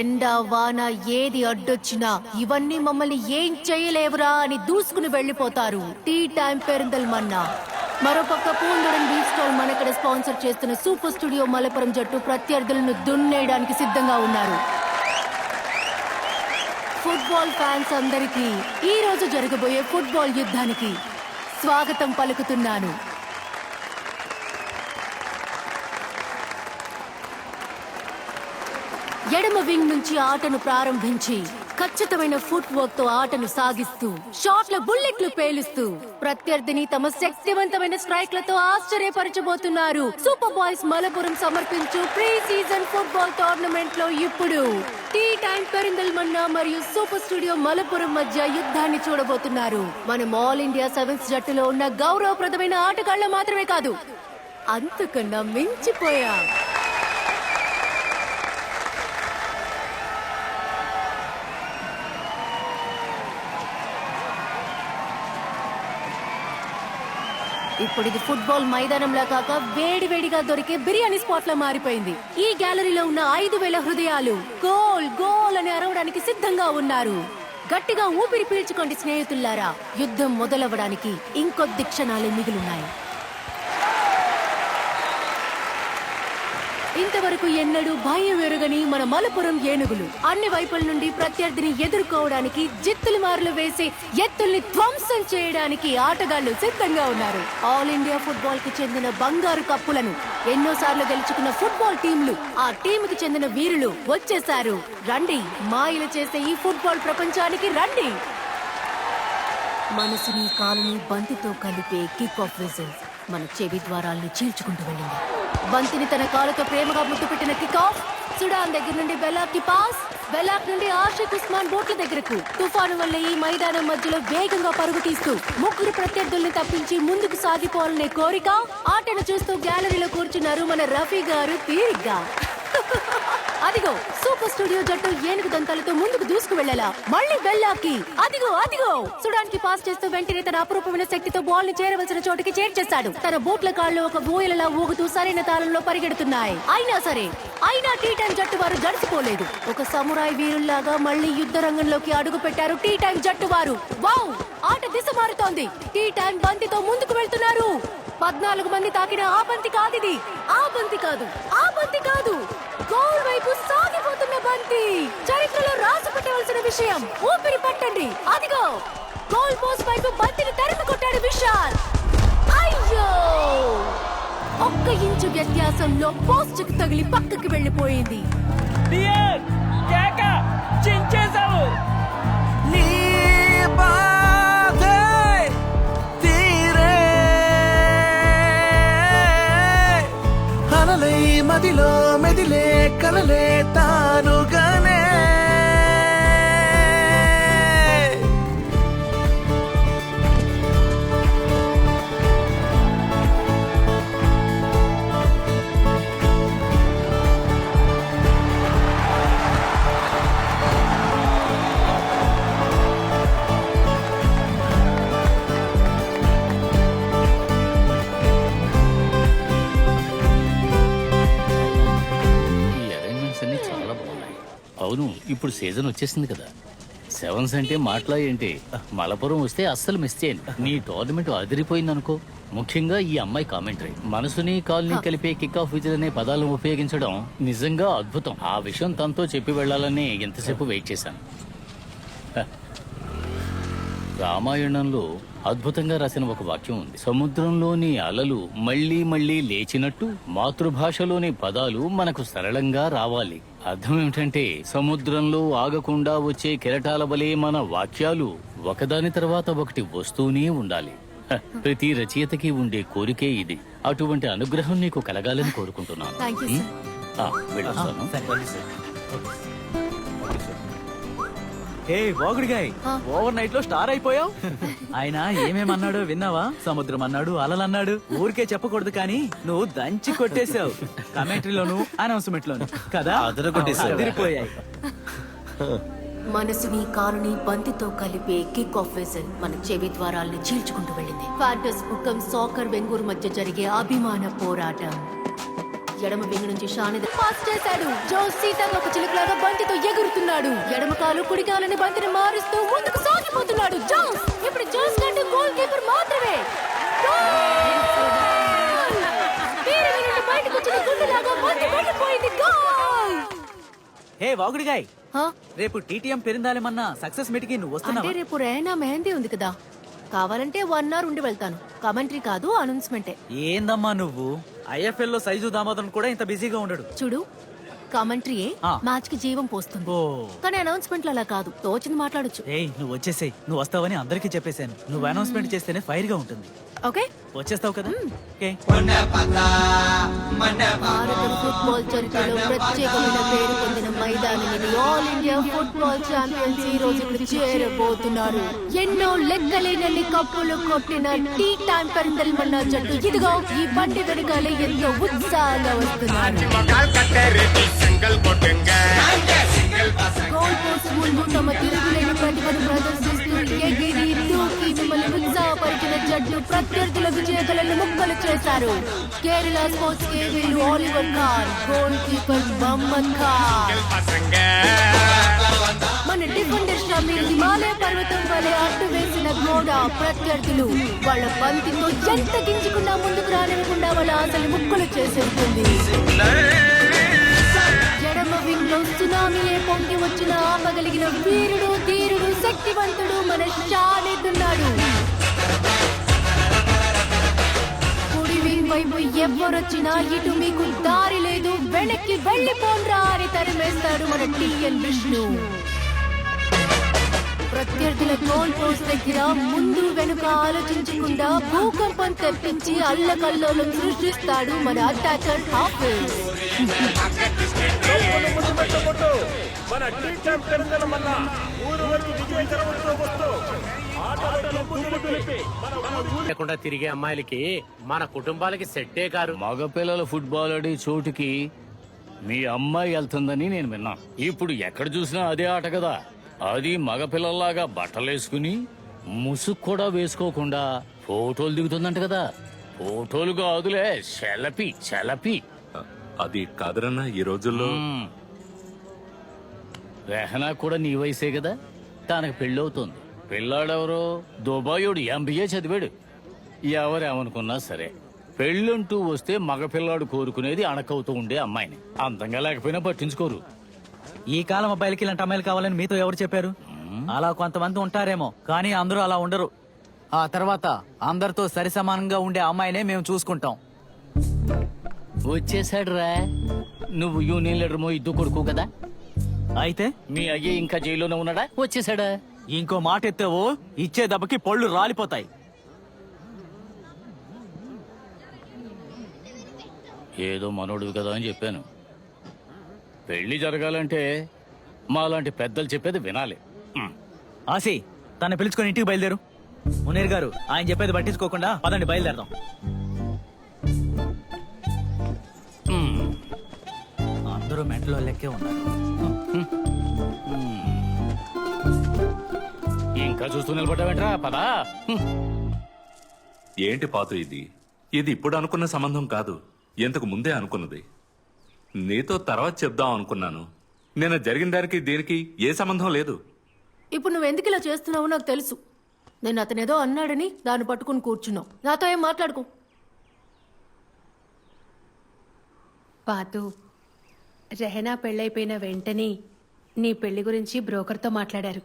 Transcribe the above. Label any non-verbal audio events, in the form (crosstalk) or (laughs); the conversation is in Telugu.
ఎండ వాన ఏది అడ్డొచ్చినా ఇవన్నీ మమ్మల్ని ఏం చేయలేవురా అని దూసుకుని వెళ్ళిపోతారు. టీ టైం పెరిందల్మన్నా మరోపక్క Poondaram beach stall Manakkad sponsor చేస్తున్న సూపర్ స్టూడియో మలపురం జట్టు ప్రత్యర్థులను దున్నేయడానికి సిద్ధంగా ఉన్నారు. ఫుట్బాల్ ఫ్యాన్స్ అందరికీ ఈ రోజు జరగబోయే ఫుట్బాల్ యుద్ధానికి స్వాగతం పలుకుతున్నాను. ఎడమ వింగ్ నుంచి ఆటను ప్రారంభించి ఖచ్చితమైన ఫుట్ వర్క్తో ఆటను సాగిస్తూ షాట్ల బుల్లెట్లు పేలుస్తూ ప్రత్యర్థిని తమ శక్తివంతమైన స్ట్రైక్లతో ఆశ్చర్యపరచబోతున్నారు. సూపర్ బాయ్స్ మలపురం సమర్పించు ప్రీ సీజన్ ఫుట్బాల్ టోర్నమెంట్లో ఇప్పుడు టీ టైం పెరిందల్మన్నా మరియు సూపర్ స్టూడియో మలపురం మధ్య యుద్ధాన్ని చూడబోతున్నారు. మనం ఆల్ ఇండియా సెవెన్స్ జట్టులో ఉన్న గౌరవప్రదమైన ఆటగాళ్ళు మాత్రమే కాదు అంతకన్నా మించిపోయా. ఇప్పుడు ఇది ఫుట్బాల్ మైదానంలా కాక వేడి వేడిగా దొరికే బిర్యానీ స్పాట్ లా మారిపోయింది. ఈ గ్యాలరీలో ఉన్న ఐదు వేల హృదయాలు గోల్ గోల్ అని అరవడానికి సిద్ధంగా ఉన్నారు. గట్టిగా ఊపిరి పీల్చుకోండి స్నేహితుల్లారా. యుద్ధం మొదలవ్వడానికి ఇంకొద్ది క్షణాలు మిగిలున్నాయి. ఇంతవరకు ఎన్నడూ భయం ఎరుగని మన మలపురం ఏనుగులు. అన్ని వైపుల నుండి ప్రత్యర్థిని ఎదుర్కోవడానికి జిత్తులు మారులు వేసి ఎత్తుల్ని ధ్వంసం చేయడానికి ఆటగాళ్ళు సిద్ధంగా ఉన్నారు. ఆల్ ఇండియా ఫుట్బాల్కి చెందిన బంగారు కప్పులను ఎన్నోసార్లు గెలుచుకున్న ఫుట్బాల్ టీంలు ఆ టీంకి చెందిన వీరులు వచ్చేశారు. రండి మాయలు చేసే ఈ ఫుట్బాల్ ప్రపంచానికి రండి! మనసుని కాలుని బంతితో కలిపే కిక్ ఆఫ్ విజిల్ మన చెవి ద్వారాల్ని చీల్చుకుంటూ వెళ్ళింది. బంతిని తన కాలుతో ప్రేమగా ముద్దు పెట్టిన కిక్ ఆఫ్ సుడాన్ దగ్గర నుండి బెలాక్కి పాస్ బెలాక్ నుండి ఆషిక్ ఉస్మాన్ బోట్ల దగ్గరకు. తుఫాను వల్ల ఈ మైదానం మధ్యలో వేగంగా పరుగు తీస్తూ ముగ్గురు ప్రత్యర్థుల్ని తప్పించి ముందుకు సాగిపోవాలనే కోరిక ఆటను చూస్తూ గ్యాలరీలో కూర్చున్నారు మన రఫీ గారు తీరిగ్గా. (laughs) అదిగో సూపర్ స్టూడియో జట్టు ఏనుగు దంతాలతో ముందుకు దూసుకు వెళ్ళాలా? మళ్ళీ బెల్లాకి. అదిగో అదిగో! సుడానికి పాస్ చేస్తూ వెంటనే తన అపరూపమైన శక్తితో బాల్ని చేరవలసిన చోటికి చేర్చేశాడు తన బూట్ల కాళ్ళు ఒక బోయలలా ఊగుతూ సరైన తాళంలో పరిగెడుతున్నాయి. అయినా సరే అయినా టీ టైం జట్టు వారు జడిసిపోలేదు. ఒక సమురాయ్ వీరుల్లాగా మళ్ళీ యుద్ధ రంగంలోకి అడుగు పెట్టారు టీ టైం జట్టు వారు. వావ్! ఆట దిశ మారుతోంది. టీ టైం బంతితో ముందుకు వెళ్తున్నారు. పద్నాలుగు మంది తాకిన ఆ బంతి కాదిది. ఆ బంతి కాదు. ఆ బంతి కాదు. గోల్ వైపు సాగిపోతున్న బంతి. చరిత్రలో రాసి పెట్టవలసిన విషయం. ఊపిరి పట్టండి. అదిగో. గోల్ పోస్ట్ వైపు బంతిని తరిమి కొట్టాడు విశాల్. అయ్యో! ఒక్క ఇంచు వ్యత్యాసంలో పోస్ట్ తగిలి పక్కకి వెళ్ళిపోయింది. చించేశావు. మెదిలే కలలే తానుగా. అవును ఇప్పుడు సీజన్ వచ్చేసింది కదా. సెవెన్స్ అంటే మాటలా ఏంటి? మలపురం వస్తే అస్సలు మిస్ చేయను. నీ టోర్నమెంట్ అదిరిపోయింది అనుకో ముఖ్యంగా ఈ అమ్మాయి కామెంటరీ. మనసుని కాల్ని కలిపే కిక్ ఆఫ్ విజిల్ అనే పదాలను ఉపయోగించడం నిజంగా అద్భుతం. ఆ విషయం తనతో చెప్పి వెళ్ళాలని ఎంతసేపు వెయిట్ చేశాను. రామాయణంలో అద్భుతంగా రాసిన ఒక వాక్యం ఉంది. సముద్రంలోని అలలు మళ్ళీ మళ్ళీ లేచినట్టు మాతృభాషలోని పదాలు మనకు సరళంగా రావాలి. అర్థం ఏమిటంటే సముద్రంలో ఆగకుండా వచ్చే కెరటాల వలె మన వాక్యాలు ఒకదాని తర్వాత ఒకటి వస్తూనే ఉండాలి. ప్రతి రచయితకి ఉండే కోరికే ఇది. అటువంటి అనుగ్రహం నీకు కలగాలని కోరుకుంటున్నాను. Thank ఏ వాగుడిగాయ్. ఓవర్ నైట్లో స్టార్ అయిపోయావు? ఆయన ఏమేమన్నాడో విన్నావా? సముద్రం అన్నాడు అలలు అన్నాడు ఊరికే చెప్పకూడదు కానీ నువ్వు దంచి కొట్టేశావు. కమెంటరీలోను అనౌన్స్మెంట్ లోను కదా. అదిరిపోయాయి. మనసుని కారుని బంతితో కలిపే కిక్ ఆఫ్ వెజల్ మన చెవి ద్వారాల్ని చీల్చుకుంటూ వెళ్ళింది. ఫ్యాంటస్ ముఖం సాకర్ వెంగూరు మధ్య జరిగే అభిమాన పోరాటం. ఎడమ వింగ్ నుంచి షాని పాస్ చేశాడు. జో సీతాకొక చిలుకలాగా బంతితో ఎగురుతున్నాడు. ఎడమ కాలు కుడి కాలని బంతిని మారుస్తూ ముందుకు సాగిపోతున్నాడు జోస్. ఇప్పుడు జోస్ కంటే గోల్ కీపర్ మాత్రమే. గోల్! వీరిని నుండి బయటకు వచ్చిన గుండెలాగా బంతి పడిపోయింది. గోల్ హే వాగుడిగాయ్ హా? రేపు టీటీఎం పెరిందాలేమన్నా సక్సెస్ మీట్కి నువ్వు వస్తున్నావా? రేపు రేనా మెహందీ ఉంది కదా. కావాలంటే వన్ అవర్ ఉండి వెళ్తాను. కమెంటరీ కాదు అనౌన్స్మెంటే. ఏందమ్మా నువ్వు? ఐఎఫ్ఎల్లో సైజు దామోదరం కూడా ఇంత బిజీగా ఉండడు. చూడు కమెంటరీయే ఆ. మ్యాచ్కి జీవం పోస్తుంది. ఓ. కానీ అనౌన్స్మెంట్లు అలా కాదు. తోచింది మాట్లాడొచ్చు. ఏయ్ నువ్వు వచ్చేసేయ్. నువ్వు వస్తావని అందరికీ చెప్పేశాను. నువ్వు అనౌన్స్మెంట్ చేస్తేనే ఫైర్గా ఉంటుంది. ఓకే? వచ్చేస్తావు కదా? ఓకే. భారత ఫుట్బాల్ చరిత్రలో ప్రత్యేకమైన పేరు పొందిన మైదానం ఆల్ ఇండియా ఫుట్బాల్ ఛాంపియన్స్ ఈ రోజు ఇక్కడ చేరబోతున్నారు. ఎన్నో లెక్కలేనన్ని కప్పులు కొట్టిన టీ టైం పెరిందల్మన్న జట్టు. ఇదిగో ఈ బండి వెనకాలే ఎంతో ఉత్సాహంగా వస్తున్నారు. గోల్ పోస్ట్ ముందు తమ తిరుగులేని ప్రతిభను ఉత్సాహపరిచిన జట్లు ప్రత్యర్థుల విజేతలను ముక్కలు చేశారు. కేరళ స్పోర్ట్స్ కే వీళ్ళు Oliver Khan goal keeper Mohammed Khan మన డిఫెండర్ షమీ హిమాలయ పర్వతం వలె అడ్డు వేసిన గోడ ప్రత్యర్థులు. వాళ్ళ బంతితో ఎంత గింజుకున్నా ముందుకు రానివ్వకుండా వాళ్ళ ఆశలు ముక్కలు చేసేస్తుంది. ఎడమ వింగ్లో సునామీయే పొంగి వచ్చిన ఆపగలిగిన వీరుడు ధీరుడు శక్తివంతుడు మన షానెత్తున్నాడు వైపు ఎవరొచ్చినా ఇటు మీకు దారి లేదు. వెనక్కి వెళ్ళిపోండ్రా అని తరిమేస్తాడు మన టిఎన్ విష్ణు. ప్రత్యర్థుల గోల్ పోస్ట్ దగ్గర ముందు వెనుక ఆలోచించకుండా భూకంపం తెప్పించి అల్లకల్లోలం సృష్టిస్తాడు మన అటాకర్ హాఫీజ్. మన టీ ఛాంపియన్ మన ఊరు వరకు విజయ చరవడితో వస్తూ లేకుండా తిరిగే అమ్మాయిలకి మన కుటుంబాలకి సెట్టే కారు మగపిల్లల ఫుట్బాల్ ఆడే చోటుకి మీ అమ్మాయి వెళ్తుందని నేను విన్నాను ఇప్పుడు ఎక్కడ చూసినా అదే ఆట కదా. అది మగపిల్లల్లాగా బట్టలేసుకుని ముసుగు కూడా వేసుకోకుండా ఫోటోలు దిగుతుందంట కదా. ఫోటోలు కాదులే సెలపి సెలపి. అది కాదరన్నా ఈ రోజుల్లో. రెహనా కూడా నీ వయసే కదా. తనకు పెళ్ళవుతుంది. పిల్లాడెవరో? దుబాయోడు ఎంబీఏ చదివాడు. ఎవరేమనుకున్నా సరే. పెళ్ళంటూ వస్తే మగపిల్లాడు కోరుకునేది అణకవుతూ ఉండే అమ్మాయిని. అందంగా లేకపోయినా పట్టించుకోరు. ఈ కాలం అబ్బాయిలకి ఇలాంటి అమ్మాయిలు కావాలని మీతో ఎవరు చెప్పారు? అలా కొంతమంది ఉంటారేమో కానీ అందరూ అలా ఉండరు. ఆ తర్వాత అందరితో సరి సమానంగా ఉండే అమ్మాయినే మేము చూసుకుంటాం. వచ్చేసాడు రా నువ్వు యూనియన్ లీడర్ మో ఇద్దు కొడుకు కదా? అయితే? మీ అయ్యే ఇంకా జైల్లోనే ఉన్నాడా? వచ్చేసాడా ఇంకో మాట ఎత్తావో ఇచ్చే దెబ్బకి పళ్ళు రాలిపోతాయి. ఏదో మనోడు కదా అని చెప్పాను. పెళ్ళి జరగాలంటే మాలాంటి పెద్దలు చెప్పేది వినాలి. ఆసి తను పిలుచుకొని ఇంటికి బయలుదేరు. మునీర్ గారు ఆయన చెప్పేది పట్టించుకోకుండా పదండి బయలుదేరదాం. అందరూ మెంటలో లెక్కే ఉన్నారు ఇంకా చూస్తూ నిలబడ్డావేంట్రా? పదా. ఏంటి పాతు ఇది? ఇది ఇప్పుడు అనుకున్న సంబంధం కాదు. ఇంతకు ముందే అనుకున్నది. నీతో తర్వాత చెప్దాం అనుకున్నాను. నేను జరిగిన దానికి దీనికి ఏ సంబంధం లేదు. ఇప్పుడు నువ్వు ఎందుకు ఇలా చేస్తున్నావో నాకు తెలుసు. నేను అతనేదో అన్నాడని దాన్ని పట్టుకుని కూర్చున్నావు. నాతో ఏం మాట్లాడుకో. పాతు రెహనా పెళ్ళైపోయిన వెంటనే నీ పెళ్ళి గురించి బ్రోకర్తో మాట్లాడారు.